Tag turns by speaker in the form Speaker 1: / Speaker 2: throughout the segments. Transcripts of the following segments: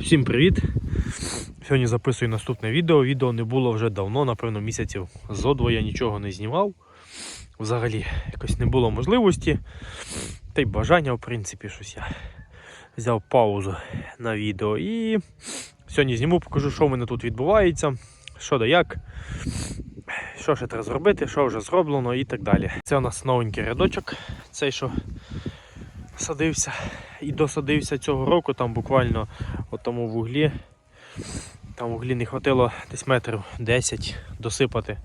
Speaker 1: Всім привіт! Сьогодні записую наступне відео. Відео не було вже давно, напевно, місяців зо я нічого не знімав. Взагалі якось не було можливості. Та й бажання, в принципі, щось я взяв паузу на відео. І сьогодні зніму, покажу, що в мене тут відбувається, що да як, що ще треба зробити, що вже зроблено і так далі. Це у нас новенький рядочок, цей що садився і досадився цього року, там буквально от тому в углі. Там в углі не хватило десь метрів 10 досипати.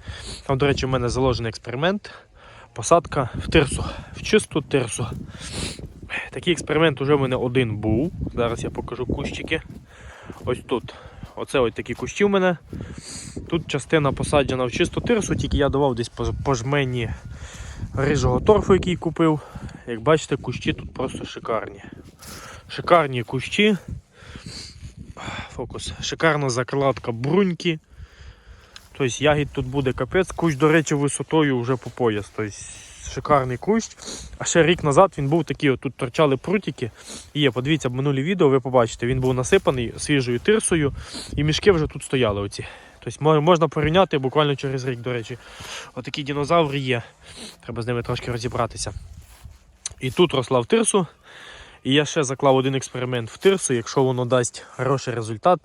Speaker 1: Там, до речі, в мене заложений експеримент. Посадка в тирсу, в чисту тирсу. Такий експеримент уже в мене один був. Зараз я покажу кущики. Ось тут. Оце ось такі кущі в мене. Тут частина посаджена в чисту тирсу, тільки я давав десь по жмені рижого торфу, який купив. Як бачите, кущі тут просто шикарні. Шикарні кущі. Фокус. Шикарна закладка бруньки. Тобто ягід тут буде капець. Кущ, до речі, висотою вже по пояс. Тобто шикарний кущ. А ще рік назад він був такий, тут торчали прутики. Є, подивіться, минулі відео ви побачите, він був насипаний свіжою тирсою, і мішки вже тут стояли. оці. Тобто можна порівняти буквально через рік, до речі. Отакі динозаври є. Треба з ними трошки розібратися. І тут росла в тирсу. І я ще заклав один експеримент в тирсу. Якщо воно дасть хороший результат,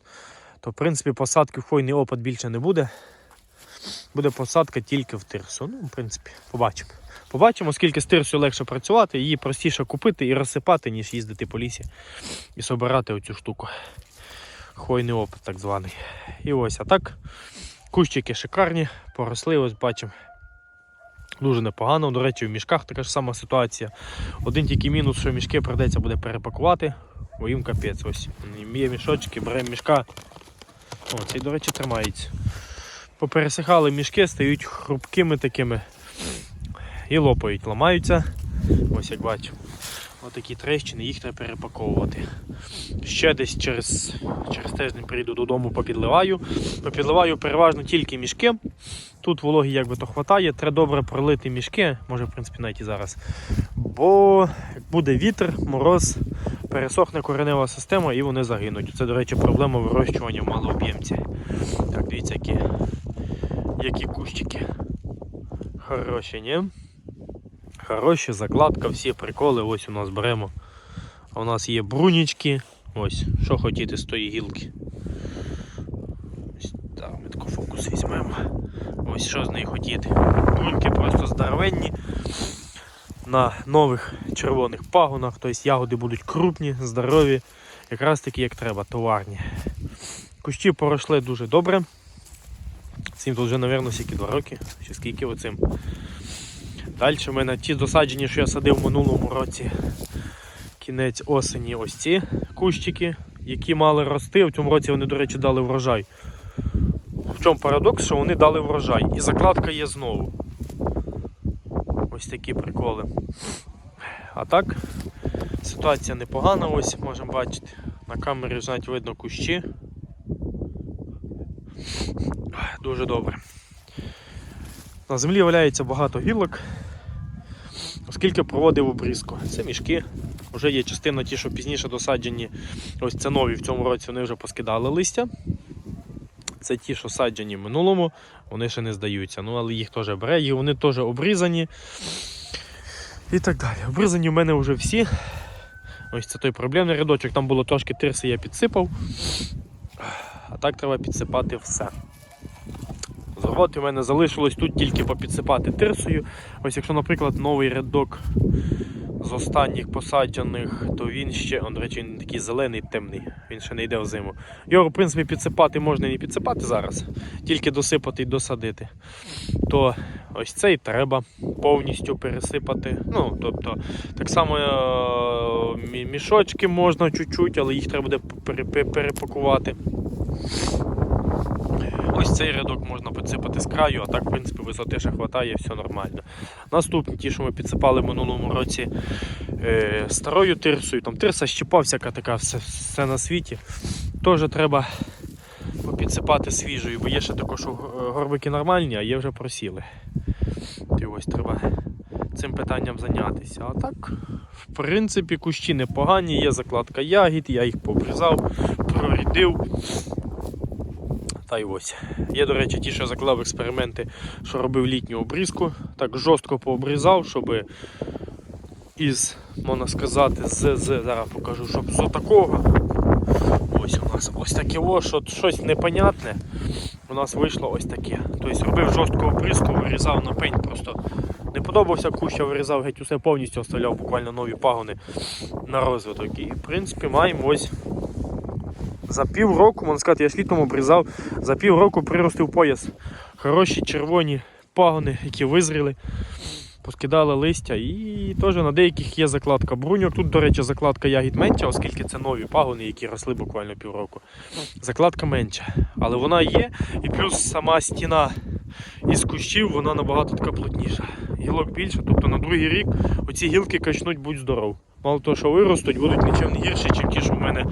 Speaker 1: то в принципі посадки в хвойний опад більше не буде. Буде посадка тільки в тирсу. Ну, в принципі, побачимо. Побачимо, скільки з тирсою легше працювати, її простіше купити і розсипати, ніж їздити по лісі і собирати оцю штуку. Хвойний опит так званий. І ось, а так, кущики шикарні, поросли, ось бачимо. Дуже непогано. До речі, в мішках така ж сама ситуація. Один тільки мінус, що мішки придеться буде перепакувати, бо їм капець. Ось. Є мішочки, беремо мішка. О, цей, до речі, тримається. Попересихали мішки, стають хрупкими такими і лопають, ламаються. Ось як бачу. Отакі трещини, їх треба перепаковувати. Ще десь через, через тиждень прийду додому, попідливаю. Попідливаю переважно тільки мішки. Тут вологі як би то хватає, треба добре пролити мішки, може в принципі навіть і зараз. Бо буде вітер, мороз, пересохне коренева система і вони загинуть. Це, до речі, проблема вирощування в малооб'ємці. Так, дивіться, які, які кущики. Хороші, ні? Хороші, закладка, всі приколи. Ось у нас беремо. А у нас є брунічки. Ось, що хотіти з тої гілки. Так, ми тако фокус візьмемо. Ось що з неї хотіти. Бруньки просто здоровенні. На нових червоних пагонах, тобто ягоди будуть крупні, здорові, якраз такі, як треба, товарні. Кущі поросли дуже добре. Цим тут вже, мабуть, скільки два роки, чи скільки оцим. Далі в мене ті досаджені, що я садив в минулому році. Кінець осені ось ці кущики, які мали рости. В цьому році вони, до речі, дали врожай. В чому парадокс, що вони дали врожай. І закладка є знову. Ось такі приколи. А так, ситуація непогана, ось можемо бачити. На камері навіть видно кущі. Дуже добре. На землі валяється багато гілок, оскільки проводив обрізку. Це мішки. Вже є частина ті, що пізніше досаджені. Ось це нові в цьому році вони вже поскидали листя. Це ті, що саджені в минулому, вони ще не здаються. Ну, але їх теж бере, і вони теж обрізані. І так далі. Обрізані в мене вже всі. Ось це той проблемний рядочок, там було трошки тирси, я підсипав. А так треба підсипати все. З роботи в мене залишилось тут тільки попідсипати тирсою. Ось якщо, наприклад, новий рядок з останніх посаджених, то він ще, он, до речі, він такий зелений, темний, він ще не йде в зиму. Його, в принципі, підсипати можна і не підсипати зараз, тільки досипати і досадити. То ось цей треба повністю пересипати. Ну, тобто, так само е, мішочки можна чуть-чуть, але їх треба буде пере- пере- перепакувати. Цей рядок можна підсипати з краю, а так, в принципі, висоти ще вистачає, все нормально. Наступні ті, що ми підсипали в минулому році е, старою тирсою, там тирса щепа, всяка така, все, все на світі. Теж треба попідсипати свіжою, бо є ще також що горбики нормальні, а є вже просіли. І ось треба, цим питанням зайнятися. А так, в принципі, кущі непогані, є закладка ягід, я їх пообрізав, прорідив. Та й ось. Є, до речі, ті, що заклав експерименти, що робив літню обрізку. Так жорстко пообрізав, щоб із, можна сказати, з, з зараз покажу, щоб з отакого. Ось у нас ось таке о, що щось непонятне. У нас вийшло ось таке. Тобто робив жорстку обрізку, вирізав на пень, просто не подобався кущ, я вирізав геть усе повністю, оставляв буквально нові пагони на розвиток. І в принципі маємо ось за півроку, можна сказати, я ж літом обрізав, за півроку приростив пояс. Хороші червоні пагони, які визріли, поскидали листя. І теж на деяких є закладка бруньок. Тут, до речі, закладка ягід менша, оскільки це нові пагони, які росли буквально півроку. Закладка менша. Але вона є, і плюс сама стіна із кущів, вона набагато така плотніша. Гілок більше, тобто на другий рік оці гілки качнуть будь здоров. Мало того, що виростуть, будуть нічим не гірші, ніж ті, що в мене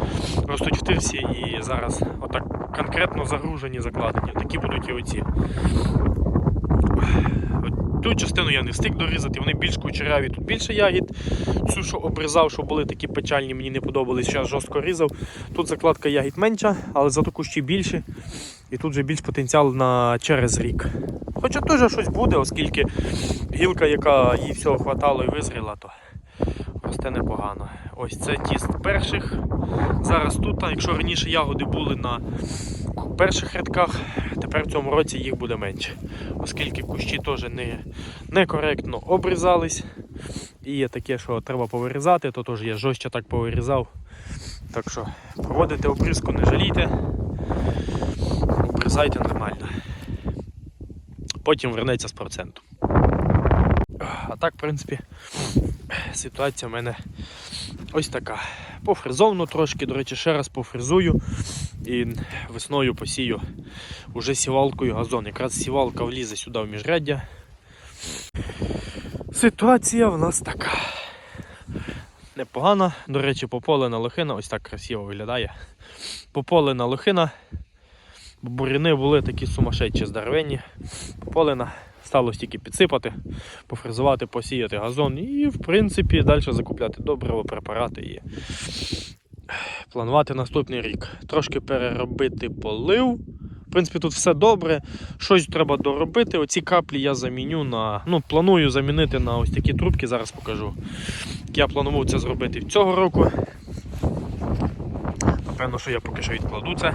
Speaker 1: ростуть в тирсі і зараз отак конкретно загружені, закладені. Такі будуть і оці. Ту частину я не встиг дорізати, вони більш кучеряві, тут більше ягід. Цю, що обрізав, що були такі печальні, мені не подобались, зараз жорстко різав. Тут закладка ягід менша, але зато кущі більші. І тут вже більш потенціал на через рік. Хоча теж щось буде, оскільки гілка, яка їй всього хватало і визріла, то росте непогано. Ось це ті з перших. Зараз тут, а якщо раніше ягоди були на перших рядках, тепер в цьому році їх буде менше. Оскільки кущі теж не, некоректно обрізались. І є таке, що треба повирізати, то теж я жорстче так повирізав. Так що проводите обрізку, не жалійте, обрізайте нормально. Потім вернеться з процентом. А так, в принципі, ситуація в мене ось така. Пофризовано трошки, до речі, ще раз пофризую і весною посію уже сівалкою газон. Якраз сівалка влізе сюди в міжряддя. Ситуація в нас така. Непогана, до речі, пополена лохина, ось так красиво виглядає. Пополена лохина. Буряни були такі сумасшедші здоровенні. Пополена. Сталося тільки підсипати, пофрезувати, посіяти газон і, в принципі, далі закупляти добриво, препарати і планувати наступний рік. Трошки переробити полив. В принципі, тут все добре. Щось треба доробити. Оці каплі я заміню на. Ну, планую замінити на ось такі трубки, зараз покажу. Я планував це зробити цього року. Напевно, що я поки що відкладу це.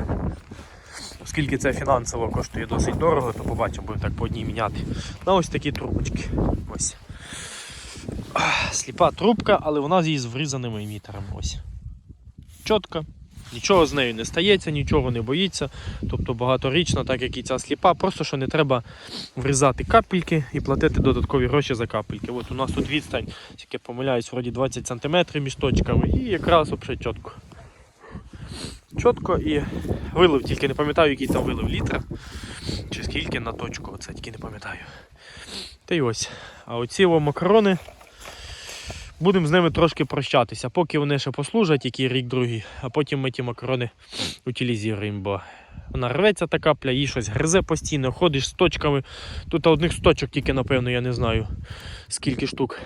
Speaker 1: Оскільки це фінансово коштує досить дорого, то побачимо, будемо так по одній міняти. На ось такі трубочки. Ось. Сліпа трубка, але вона з врізаними емітерами. Ось. Чітко. Нічого з нею не стається, нічого не боїться. Тобто багаторічна, так як і ця сліпа, просто що не треба врізати капельки і платити додаткові гроші за капельки. От у нас тут відстань, як помиляюсь, вроді 20 см між точками і якраз взагалі чітко. Чітко і вилив, тільки не пам'ятаю, який там вилив літр. Чи скільки на точку, оце тільки не пам'ятаю. Та й ось. А оці макарони. Будемо з ними трошки прощатися, поки вони ще послужать, який рік другий, а потім ми ті макарони утилізуємо, бо вона рветься та капля, їй щось гризе постійно, ходиш з точками. Тут одних з точок тільки, напевно, я не знаю скільки штук.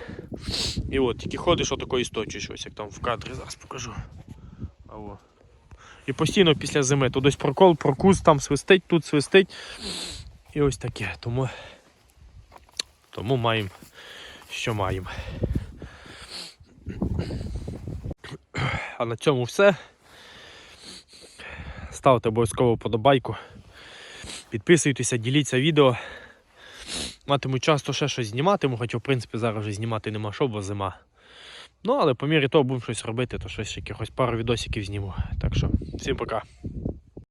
Speaker 1: І от, тільки ходиш отакої сточиш, ось як там в кадрі зараз покажу. А. І постійно після зими то десь прокол, прокус, там свистить, тут свистить. І ось таке. Тому, тому маємо, що маємо. А на цьому все. Ставте обов'язково подобайку. Підписуйтеся, діліться відео. Матиму часто ще щось зніматиму, хоча в принципі зараз вже знімати нема що, бо зима. Ну, але по мірі того будемо щось робити, то щось якихось пару відосиків зніму. Так що, всім пока.